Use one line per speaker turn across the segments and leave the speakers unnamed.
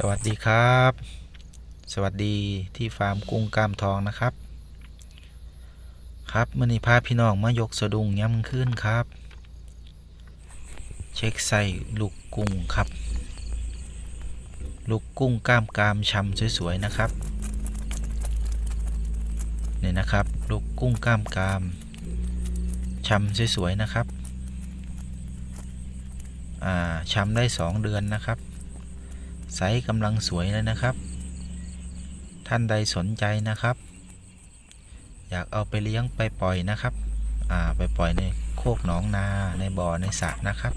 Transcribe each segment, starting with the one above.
สวัสดีครับ สวัสดีที่ฟาร์มกุ้งกล้ามทองนะครับ ครับมื่อนี้พาพี่น้องมายกสะดุ้งย้ำขึ้นครับ เช็คใส่ลูกกุ้งครับ ลูกกุ้งกล้ามกามช้ำสวยๆนะครับนี่นะครับ ลูกกุ้งกล้ามกามช้ำสวยๆนะครับอ่าช้ำได้สองเดือนนะครับ ไซส์กำลังสวยเลยนะครับ ท่านใดสนใจนะครับ อยากเอาไปเลี้ยงไปปล่อยนะครับ อ่าไปปล่อยในโคกหนองนาในบ่อในสระนะครับ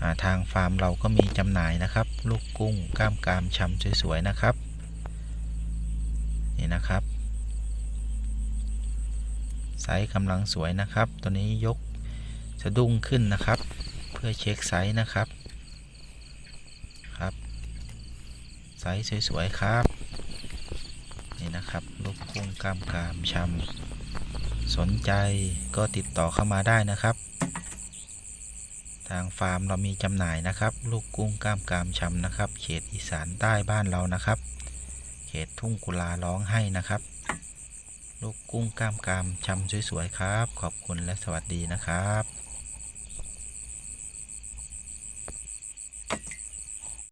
อ่าทางฟาร์มเราก็มีจำหน่ายนะครับ ลูกกุ้งกล้ามกรามชำสวยๆนะครับ นี่นะครับไซส์กำลังสวยนะครับ ตัวนี้ยกสะดุ้งขึ้นนะครับ เพื่อเช็คไซส์นะครับ ไซส์สวยๆครับ นี่นะครับลูกกุ้งกล้ามกรามชำสนใจก็ติดต่อเข้ามาได้นะครับ ทางฟาร์มเรามีจำหน่ายนะครับ ลูกกุ้งกล้ามกรามชำนะครับ เขตอีสานใต้บ้านเรานะครับ เขตทุ่งกุลาร้องให้นะครับ ลูกกุ้งกล้ามกรามชำสวยๆครับ ขอบคุณและสวัสดีนะครับ